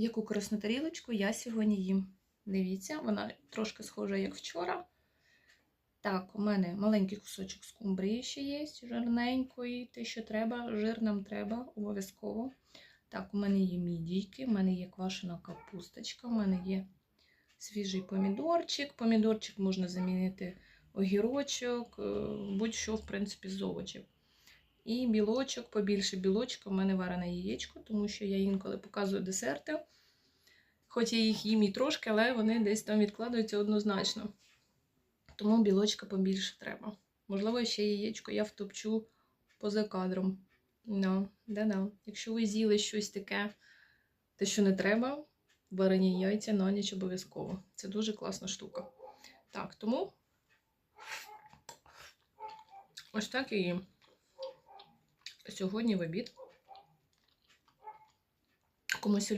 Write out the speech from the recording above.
Яку корисну тарілочку я сьогодні їм. Дивіться, вона трошки схожа, як вчора. Так, у мене маленький кусочок скумбрії ще є, жирненької, те, що треба, жир нам треба, обов'язково. Так, у мене є мідійки, у мене є квашена капусточка, у мене є свіжий помідорчик. Помідорчик можна замінити огірочок, е, будь-що, в принципі, з овочів. І білочок, побільше білочка, у мене варене яєчко, тому що я інколи показую десерти. Хоч я їх їм і трошки, але вони десь там відкладаються однозначно. Тому білочка побільше треба. Можливо, ще яєчко я втопчу поза кадром. No, да-да. Якщо ви з'їли щось таке, те, що не треба, варені яйця на ніч обов'язково. Це дуже класна штука. Так, тому ось так я їм. Сьогодні в обід. Комусь